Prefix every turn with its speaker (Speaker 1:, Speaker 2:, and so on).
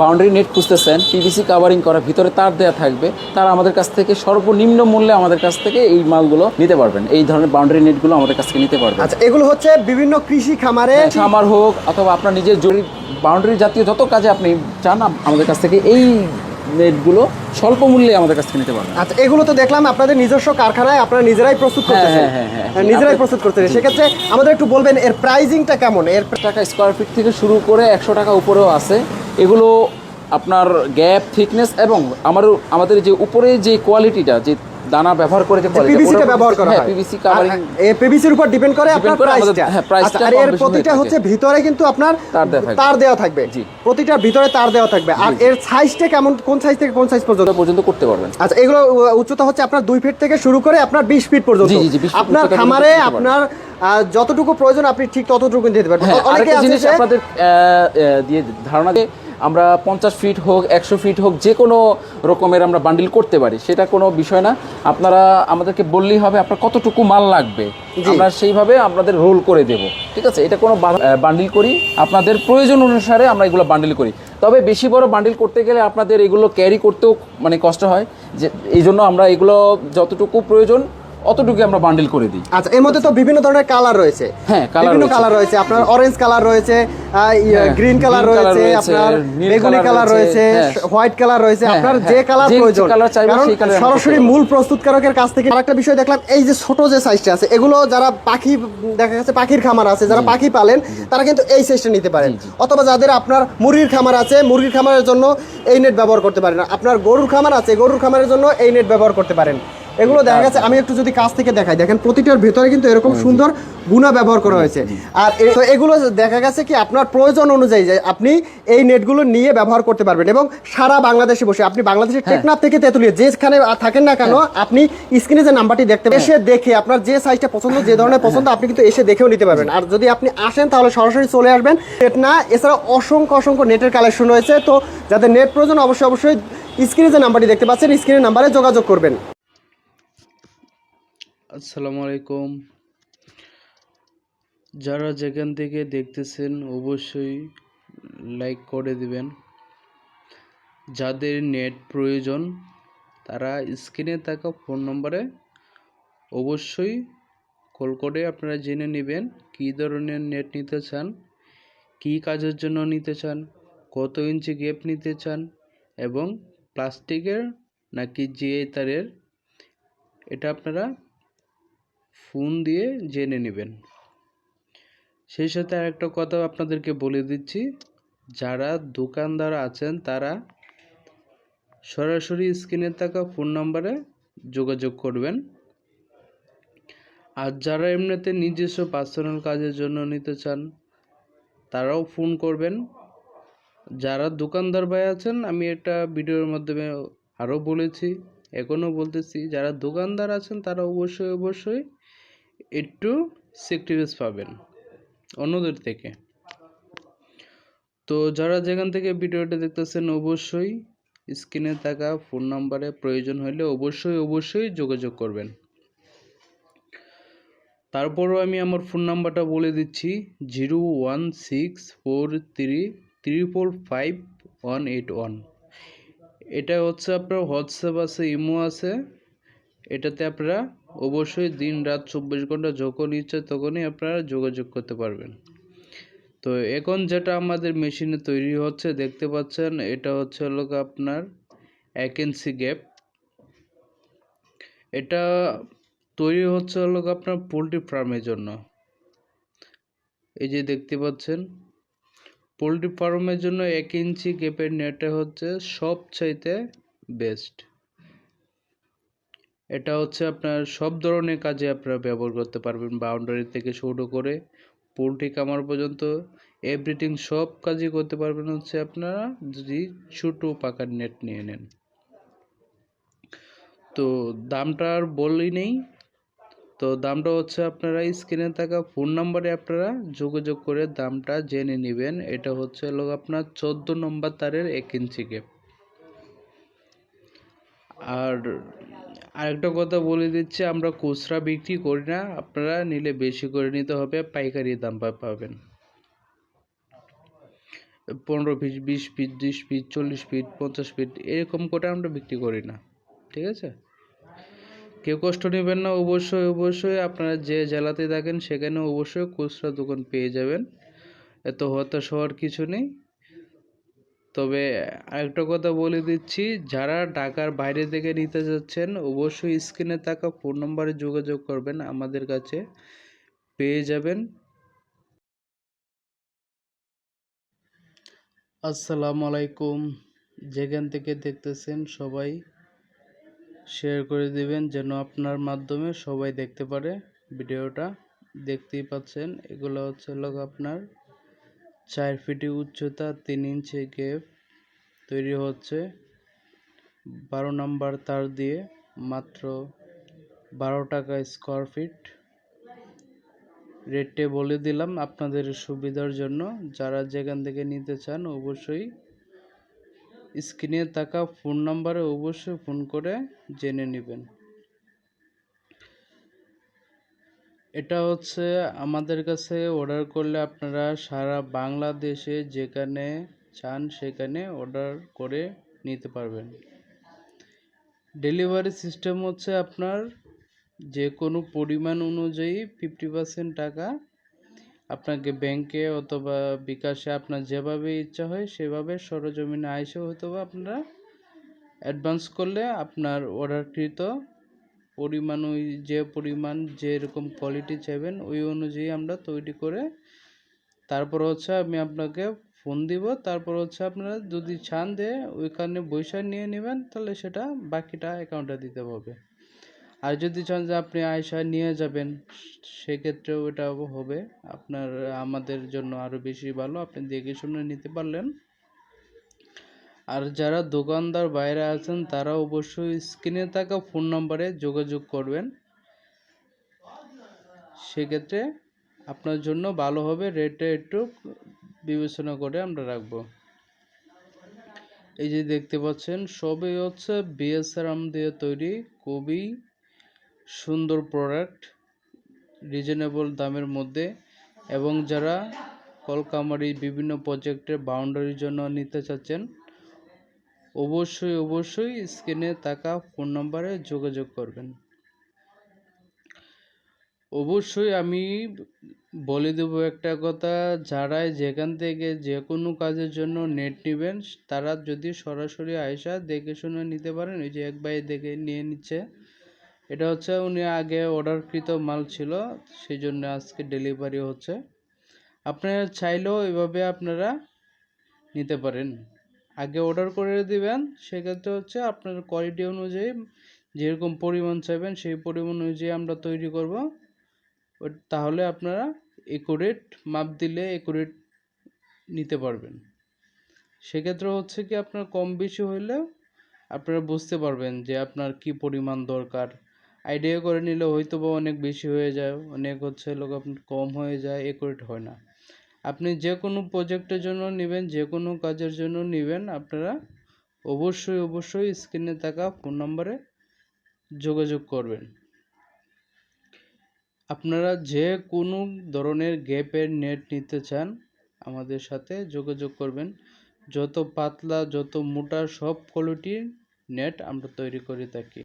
Speaker 1: Boundary net খুঁজতেছেন PVC covering করা ভিতরে তার দেওয়া থাকবে। তারা আমাদের কাছ থেকে সর্বনিম্ন মূল্যে আমাদের কাছ থেকে এই মালগুলো নিতে পারবেন। এই ধরনের বাউন্ডারি নেটগুলো আমাদের কাছ থেকে নিতে পারবেন।
Speaker 2: আচ্ছা এগুলো হচ্ছে বিভিন্ন কৃষি খামারে
Speaker 1: খামার হোক অথবা আপনার নিজের জরুরি বাউন্ডারি জাতীয় যত কাজে আপনি চান আমাদের কাছ থেকে এই নেটগুলো স্বল্প মূল্যে আমাদের কাছ থেকে নিতে পারবেন।
Speaker 2: আচ্ছা এগুলো তো দেখলাম আপনাদের নিজস্ব কারখানায় আপনারা নিজেরাই প্রস্তুত করতেছেন।
Speaker 1: হ্যাঁ, হ্যাঁ, হ্যাঁ।
Speaker 2: নিজেরাই প্রস্তুত করতেছেন। সেক্ষেত্রে আমাদের একটু বলবেন এর প্রাইজিংটা কেমন? এর
Speaker 1: টাকা স্কোয়ার ফিট থেকে শুরু করে একশো টাকা উপরেও আছে। এগুলো আপনার গ্যাপ থিকনেস এবং আমার আমাদের যে উপরে যে কোয়ালিটিটা যে দানা ব্যবহার করে যে
Speaker 2: পিভিসিটা ব্যবহার করা হয়
Speaker 1: পিভিসি কাভারিং
Speaker 2: এই পিভিসির উপর ডিপেন্ড করে আপনার প্রাইসটা
Speaker 1: হ্যাঁ, price টা
Speaker 2: আচ্ছা আর এর প্রতিটা হচ্ছে ভিতরে কিন্তু আপনার
Speaker 1: তার দেওয়া থাকবে। জি।
Speaker 2: প্রতিটার ভিতরে তার দেওয়া থাকবে। আর এর সাইজটা কেমন কোন সাইজ থেকে কোন সাইজ পর্যন্ত?
Speaker 1: পর্যন্ত করতে পারবেন।
Speaker 2: আচ্ছা এগুলো উচ্চতা হচ্ছে আপনার দুই ফিট থেকে শুরু করে আপনার বিশ ফিট পর্যন্ত।
Speaker 1: জি, জি, জি,
Speaker 2: আপনার খামারে আপনার যতটুকু প্রয়োজন আপনি ঠিক ততটুকু দিতে পারবেন।
Speaker 1: হ্যাঁ
Speaker 2: অনেকে আছে
Speaker 1: জিনিস আপনাদের দিয়ে ধারণা দিয়ে আমরা পঞ্চাশ ফিট হোক একশো ফিট হোক যে কোনো রকমের আমরা বান্ডিল করতে পারি সেটা কোনো বিষয় না। আপনারা আমাদেরকে বললেই হবে আপনার কতটুকু মাল লাগবে। আমরা সেইভাবে আপনাদের রোল করে দেব ঠিক আছে? এটা কোনো বান্ডিল করি আপনাদের প্রয়োজন অনুসারে আমরা এগুলো বান্ডিল করি। তবে বেশি বড় বান্ডিল করতে গেলে আপনাদের এগুলো ক্যারি করতেও মানে কষ্ট হয় যে এই জন্য আমরা এগুলো যতটুকু প্রয়োজন অতটুকু আমরা বান্ডিল করে দিই।
Speaker 2: আচ্ছা এর মধ্যে তো বিভিন্ন ধরনের কালার রয়েছে।
Speaker 1: হ্যাঁ,
Speaker 2: বিভিন্ন কালার রয়েছে আপনার অরেঞ্জ কালার রয়েছে
Speaker 1: হ্যাঁ,
Speaker 2: গ্রিন কালার রয়েছে আপনার বেগুনি কালার
Speaker 1: রয়েছে, হ্যাঁ।
Speaker 2: হোয়াইট কালার রয়েছে
Speaker 1: হ্যাঁ,
Speaker 2: আপনার
Speaker 1: হ্যাঁ,
Speaker 2: যে কালার প্রয়োজন। সরাসরি মূল প্রস্তুতকারকের কাছ থেকে আরেকটা বিষয় দেখলাম এই যে ছোট যে সাইজটা আছে এগুলো যারা পাখি দেখা গেছে পাখির খামার আছে যারা পাখি পালেন তারা কিন্তু এই সাইজটা নিতে পারেন। অথবা যাদের আপনার মুরগির খামার আছে মুরগির খামারের জন্য এই নেট ব্যবহার করতে পারেন। আপনার গরুর খামার আছে গরুর খামারের জন্য এই নেট ব্যবহার করতে পারেন। এগুলো দেখা গেছে আমি একটু যদি কাছ থেকে দেখাই। দেখেন প্রতিটার ভেতরে কিন্তু এরকম সুন্দর গুণা ব্যবহার করা হয়েছে। আর তো এগুলো দেখা গেছে কি আপনার প্রয়োজন অনুযায়ী যে আপনি এই নেটগুলো নিয়ে ব্যবহার করতে পারবেন এবং সারা বাংলাদেশে বসে আপনি বাংলাদেশের টেকনাফ থেকে তেতুলিয়া যেখানে থাকেন না কেন আপনি স্ক্রিনে যে নাম্বারটি দেখতে পাবেন, এসে দেখে আপনার যে সাইজটা পছন্দ যে ধরনের পছন্দ আপনি কিন্তু এসে দেখেও নিতে পারবেন। আর যদি আপনি আসেন তাহলে সরাসরি চলে আসবেন। নেট না এছাড়া অসংখ্য অসংখ্য নেটের কালেকশন রয়েছে। তো যাদের নেট প্রয়োজন অবশ্যই অবশ্যই স্ক্রিনে যে নাম্বারটি দেখতে পাচ্ছেন স্ক্রিনের নাম্বারে যোগাযোগ করবেন।
Speaker 3: আসসালামু আলাইকুম। যারা যেখান থেকে দেখতেছেন, অবশ্যই লাইক করে দিবেন। যাদের নেট প্রয়োজন, তারা স্ক্রিনে থাকা ফোন নম্বরে অবশ্যই কল করে আপনারা জেনে নেবেন কী ধরনের নেট নিতে চান, কী কাজের জন্য নিতে চান, কত ইঞ্চি গ্যাপ নিতে চান এবং প্লাস্টিকের নাকি জিএ তারের, এটা আপনারা ফোন দিয়ে জেনে নেবেন। সেই সাথে আরেকটা কথা আপনাদেরকে বলে দিচ্ছি, যারা দোকানদার আছেন তারা সরাসরি স্ক্রিনে থাকা ফোন নম্বরে যোগাযোগ করবেন। আর যারা এমনিতে নিজস্ব পার্সোনাল কাজের জন্য নিতে চান, তারাও ফোন করবেন। যারা দোকানদার ভাই আছেন, আমি এটা ভিডিওর মাধ্যমে আরও বলেছি, এখনও বলতেছি, যারা দোকানদার আছেন তারা অবশ্যই অবশ্যই একটু সেক্টিভেস পাবেন অন্যদের থেকে। তো যারা যেখান থেকে ভিডিওটা দেখতেছেন অবশ্যই স্ক্রিনে থাকা ফোন নাম্বারে প্রয়োজন হলে অবশ্যই অবশ্যই যোগাযোগ করবেন। তারপরও আমি আমার ফোন নাম্বারটা বলে দিচ্ছি zero one six four three triple five one eight one এটা হচ্ছে আপনার হোয়াটসঅ্যাপ আছে ইমো আছে, এটাতে আপনারা অবশ্যই দিন রাত চব্বিশ ঘণ্টা যখন ইচ্ছে তখনই আপনারা যোগাযোগ করতে পারবেন। তো এখন যেটা আমাদের মেশিনে তৈরি হচ্ছে, দেখতে পাচ্ছেন, এটা হচ্ছে হলো আপনার ইঞ্চি গ্যাপ এটা তৈরি হচ্ছে হলো আপনার পোলট্রি ফার্মের জন্য। এই যে দেখতে পাচ্ছেন, পোলট্রি ফার্মের জন্য এক ইঞ্চি গ্যাপের নেটটা হচ্ছে সবচাইতে বেস্ট এটা হচ্ছে আপনার সব ধরনের কাজে আপনারা ব্যবহার করতে পারবেন। বাউন্ডারি থেকে শুরু করে পোলট্রি কামার পর্যন্ত এভরিথিং সব কাজই করতে পারবেন হচ্ছে আপনারা যদি ছোটো পাকার নেট নিয়ে নেন। তো দামটা আর বললেই নেই। তো দামটা হচ্ছে আপনারা স্ক্রিনে থাকা ফোন নাম্বারে আপনারা যোগাযোগ করে দামটা জেনে নেবেন। এটা হচ্ছে হলো আপনার চোদ্দ নম্বর তারের এক ইঞ্চি গ্যাপ আর আরেকটা কথা বলে দিচ্ছি, আমরা খুচরা বিক্রি করি না, আপনারা নিলে বেশি করে নিতে হবে, পাইকারি দাম পাবেন। পনেরো ফিট বিশ ফিট ত্রিশ ফিট চল্লিশ ফিট পঞ্চাশ ফিট এরকম করে আমরা বিক্রি করি না, ঠিক আছে? কেউ কষ্ট নেবেন না, অবশ্যই অবশ্যই আপনারা যে জেলাতে থাকেন সেখানে অবশ্যই খুচরা দোকান পেয়ে যাবেন, এত হতাশ হওয়ার কিছু নেই। তবে আরেকটা কথা বলে দিচ্ছি, যারা ঢাকার বাইরে থেকে নিতে যাচ্ছেন, অবশ্যই স্ক্রিনে থাকা ফোন নম্বরে যোগাযোগ করবেন, আমাদের কাছে পেয়ে যাবেন। আসসালামু আলাইকুম। যেখান থেকে দেখতেছেন সবাই শেয়ার করে দিবেন, যেন আপনার মাধ্যমে সবাই দেখতে পারে ভিডিওটা। দেখতেই পাচ্ছেন, এগুলো হচ্ছে লোক আপনার চার ফিটি উচ্চতা তিন ইঞ্চি গেপ তৈরি হচ্ছে। বারো নাম্বার তার দিয়ে মাত্র বারো টাকা স্কোয়ার ফিট রেটে বলে দিলাম আপনাদের সুবিধার জন্য। যারা যেখান থেকে নিতে চান অবশ্যই স্ক্রিনে থাকা ফোন নাম্বারে অবশ্যই ফোন করে জেনে নেবেন। এটা হচ্ছে আমাদের কাছে অর্ডার করলে আপনারা সারা বাংলাদেশে যেখানে চান সেখানে অর্ডার করে নিতে পারবেন। ডেলিভারি সিস্টেম হচ্ছে আপনার যে কোনো পরিমাণ অনুযায়ী ফিফটি পার্সেন্ট টাকা আপনাকে ব্যাংকে অথবা বিকাশে আপনার যেভাবে ইচ্ছা হয় সেভাবে সরজমিনে আইসে হয়তো বা আপনারা অ্যাডভান্স করলে আপনার অর্ডারকৃত পরিমাণ ওই যে পরিমাণ যেরকম কোয়ালিটি চাইবেন, ওই অনুযায়ী আমরা তৈরি করে তারপর হচ্ছে আমি আপনাকে ফোন দিব। তারপর হচ্ছে আপনারা যদি চান যে ওইখানে বৈশা নিয়ে নেবেন, তাহলে সেটা বাকিটা অ্যাকাউন্টে দিতে হবে। আর যদি চান যে আপনি আয়সা নিয়ে যাবেন, সেক্ষেত্রেও এটা হবে। আপনার, আমাদের জন্য আরও বেশি ভালো। আপনি দেখে শুনে নিতে পারলেন। আর যারা দোকানদার বাইরে আছেন, তারা অবশ্যই স্ক্রিনে থাকা ফোন নম্বরে যোগাযোগ করবেন। সেক্ষেত্রে আপনার জন্য ভালো হবে রেটটা একটু বিবেচনা করে আমরা রাখব। এই যে দেখতে পাচ্ছেন, সবই হচ্ছে বিএসআরাম দিয়ে তৈরি। খুবই সুন্দর প্রোডাক্ট রিজনেবল দামের মধ্যে। এবং যারা কলকামারি বিভিন্ন প্রজেক্টের বাউন্ডারির জন্য নিতে চাচ্ছেন অবশ্যই অবশ্যই স্ক্রিনে থাকা ফোন নম্বরে যোগাযোগ করবেন। অবশ্যই আমি বলে দেবো একটা কথা যারাই যেখান থেকে যে কোনো কাজের জন্য নেট নেবেন, তারা যদি সরাসরি আয়সা দেখে শুনে নিতে পারেন, ওই যে এক ভাই দেখে নিয়ে নিচ্ছে। এটা হচ্ছে উনি আগে অর্ডারকৃত মাল ছিল সেই জন্য আজকে ডেলিভারি হচ্ছে। আপনারা চাইলেও এভাবে আপনারা নিতে পারেন। আগে অর্ডার করে দিবেন, সেক্ষেত্রে হচ্ছে আপনার কোয়ালিটি অনুযায়ী যেরকম পরিমাণ চাইবেন সেই পরিমাণ অনুযায়ী আমরা তৈরি করব। তাহলে আপনারা একুরেট মাপ দিলে একুরেট নিতে পারবেন। সেক্ষেত্রে হচ্ছে কি আপনার কম বেশি হইলেও আপনারা বুঝতে পারবেন যে আপনার কি পরিমাণ দরকার। আইডিয়া করে নিলে হয়তো বা অনেক বেশি হয়ে যায়, অনেক হচ্ছে লোক আপনার কম হয়ে যায় একুরেট হয় না। আপনি যে কোনো প্রজেক্টের জন্য নেবেন, যে কোনো কাজের জন্য নেবেন, আপনারা অবশ্যই অবশ্যই স্ক্রিনে থাকা ফোন নম্বরে যোগাযোগ করবেন। আপনারা যে কোনো ধরনের গ্যাপের নেট নিতে চান, আমাদের সাথে যোগাযোগ করবেন। যত পাতলা, যত মোটা, সব কোয়ালিটির নেট আমরা তৈরি করে থাকি।